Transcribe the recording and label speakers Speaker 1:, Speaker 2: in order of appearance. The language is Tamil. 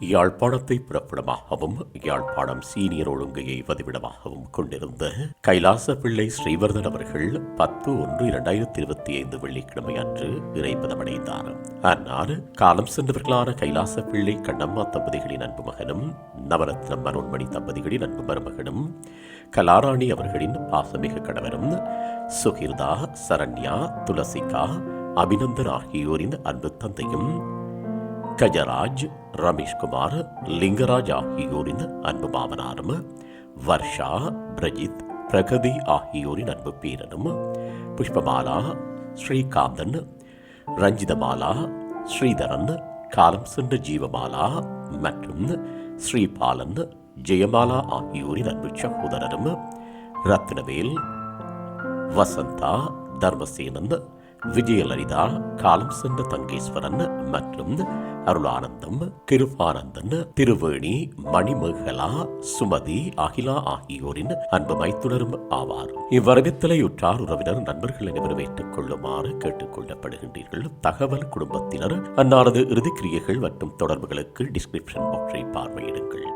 Speaker 1: யாழ்ப்பாணத்தை பிறப்பிடமாகவும் யாழ்ப்பாணம் சீனியர் ஒழுங்கையை வதிவிடமாகவும் கொண்டிருந்த கைலாச பிள்ளை ஸ்ரீவர்தன் அவர்கள் பத்து ஒன்று இரண்டாயிரத்தி இருபத்தி ஐந்து வெள்ளிக்கிழமை அன்று இறைப்பதமடைந்தார் அன்னார் காலம் சென்றவர்களான கைலாச பிள்ளை கண்ணம்மா தம்பதிகளின் அன்பு மகனும் நவரத்னம் மனோன்மணி தம்பதிகளின் அன்பு மருமகனும் கலாராணி அவர்களின் பாசமிகு கணவரும் சுகிர்தா சரண்யா துளசிகா அபிநந்தன் ஆகியோரின் அன்பு தந்தையும் கஜராஜ் ரமேஷ்குமார் லிங்கராஜ் ஆகியோரின் அன்பு மாமனாரும் வர்ஷா பிரஜித் பிரகதி ஆகியோரின் அன்பு பேரனும் புஷ்பமாலா ஸ்ரீகாந்தன் ரஞ்சிதமாலா ஸ்ரீதரன் காலம் சென்ற ஜீவமாலா மற்றும் ஸ்ரீபாலன் ஜெயமாலா ஆகியோரின் அன்பு சகோதரரும் ரத்னவேல் வசந்தா தர்மசேனன் விஜயலலிதா காலம் சென்ற தங்கேஸ்வரன் மற்றும் அருளானந்தம் கிருபானந்தன் திருவேணி மணிமேகலா சுமதி அகிலா ஆகியோரின் அன்பு மைத்துணரும் ஆவார். இவ்வரவித்தலை உற்றார் உறவினர் நண்பர்கள் அனைவரும் ஏற்றுக் கொள்ளுமாறு கேட்டுக் கொள்ளப்படுகின்றீர்கள் தகவல் குடும்பத்தினர் அன்னாரது இறுதிக்கிரியைகள் மற்றும் தொடர்புகளுக்கு டிஸ்கிரிப்ஷன் பாக்ஸை பார்வையிடுங்கள்.